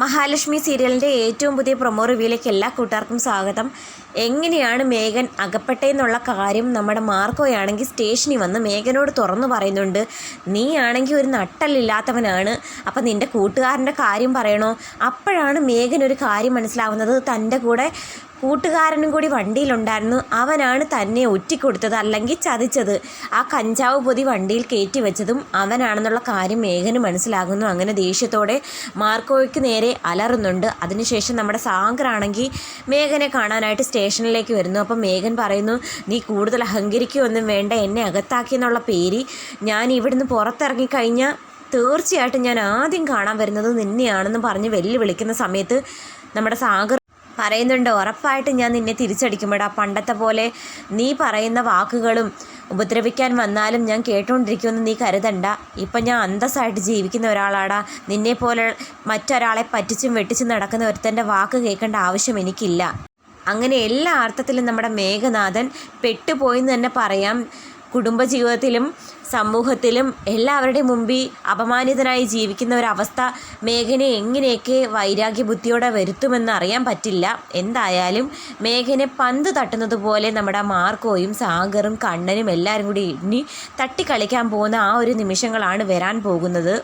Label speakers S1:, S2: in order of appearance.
S1: മഹാലക്ഷ്മി സീരിയലിന്റെ ഏറ്റവും പുതിയ പ്രൊമോ റിവ്യൂയിലേക്ക് എല്ലാ കൂട്ടുകാർക്കും സ്വാഗതം. എങ്ങനെയാണ് മേഘൻ അകപ്പെട്ടെന്നുള്ള കാര്യം നമ്മുടെ മാർക്കോയാണെങ്കിൽ സ്റ്റേഷനിൽ വന്ന് മേഘനോട് തുറന്നു പറയുന്നുണ്ട്. നീ ആണെങ്കിൽ ഒരു നട്ടല്ലില്ലാത്തവനാണ് അപ്പം നിന്റെ കൂട്ടുകാരന്റെ കാര്യം പറയണോ? അപ്പോഴാണ് മേഘൻ ഒരു കാര്യം മനസ്സിലാവുന്നത്. തന്റെ കൂടെ കൂട്ടുകാരനും കൂടി വണ്ടിയിലുണ്ടായിരുന്നു. അവനാണ് തന്നെ ഒറ്റിക്കൊടുത്തത് അല്ലെങ്കിൽ ചതിച്ചത്. ആ കഞ്ചാവ് പൊതി വണ്ടിയിൽ കയറ്റി വെച്ചതും അവനാണെന്നുള്ള കാര്യം മേഘന് മനസ്സിലാകുന്നു. അങ്ങനെ ദേഷ്യത്തോടെ മാർക്കോയ്ക്ക് നേരെ അലറുന്നുണ്ട്. അതിനുശേഷം നമ്മുടെ സാഗറാണെങ്കിൽ മേഘനെ കാണാനായിട്ട് സ്റ്റേഷനിലേക്ക് വരുന്നു. അപ്പം മേഘൻ പറയുന്നു നീ കൂടുതൽ അഹങ്കരിക്കുകയൊന്നും വേണ്ട. എന്നെ അകത്താക്കി എന്നുള്ള പേര് ഞാൻ ഇവിടുന്ന് പുറത്തിറങ്ങിക്കഴിഞ്ഞാൽ തീർച്ചയായിട്ടും ഞാൻ ആദ്യം കാണാൻ വരുന്നത് നിന്നെയാണെന്ന് പറഞ്ഞ് വെല്ലുവിളിക്കുന്ന സമയത്ത് നമ്മുടെ സാഗർ പറയുന്നുണ്ട്. ഉറപ്പായിട്ട് ഞാൻ നിന്നെ തിരിച്ചടിക്കുമ്പോടാ പണ്ടത്തെ പോലെ നീ പറയുന്ന വാക്കുകളും ഉപദ്രവിക്കാൻ വന്നാലും ഞാൻ കേട്ടുകൊണ്ടിരിക്കുമെന്ന് നീ കരുതണ്ട. ഇപ്പം ഞാൻ അന്തസ്സായിട്ട് ജീവിക്കുന്ന ഒരാളാടാ. നിന്നെ പോലെ മറ്റൊരാളെ പറ്റിച്ചും വെട്ടിച്ചും നടക്കുന്ന ഒരുത്തന്റെ വാക്ക് കേൾക്കേണ്ട ആവശ്യം എനിക്കില്ല. അങ്ങനെ എല്ലാ അർത്ഥത്തിലും നമ്മുടെ മേഘനാഥൻ പെട്ടുപോയെന്ന് തന്നെ പറയാം. കുടുംബജീവിതത്തിലും സമൂഹത്തിലും എല്ലാവരുടെയും മുമ്പിൽ അപമാനിതനായി ജീവിക്കുന്ന ഒരവസ്ഥ മേഘനെ എങ്ങനെയൊക്കെ വൈരാഗ്യ ബുദ്ധിയോടെ വരുത്തുമെന്ന് അറിയാൻ പറ്റില്ല. എന്തായാലും മേഘനെ പന്ത് തട്ടുന്നത് പോലെ നമ്മുടെ മാർക്കോയും സാഗറും കണ്ണനും എല്ലാവരും കൂടി ഇനി തട്ടിക്കളിക്കാൻ പോകുന്ന ആ ഒരു നിമിഷങ്ങളാണ് വരാൻ പോകുന്നത്.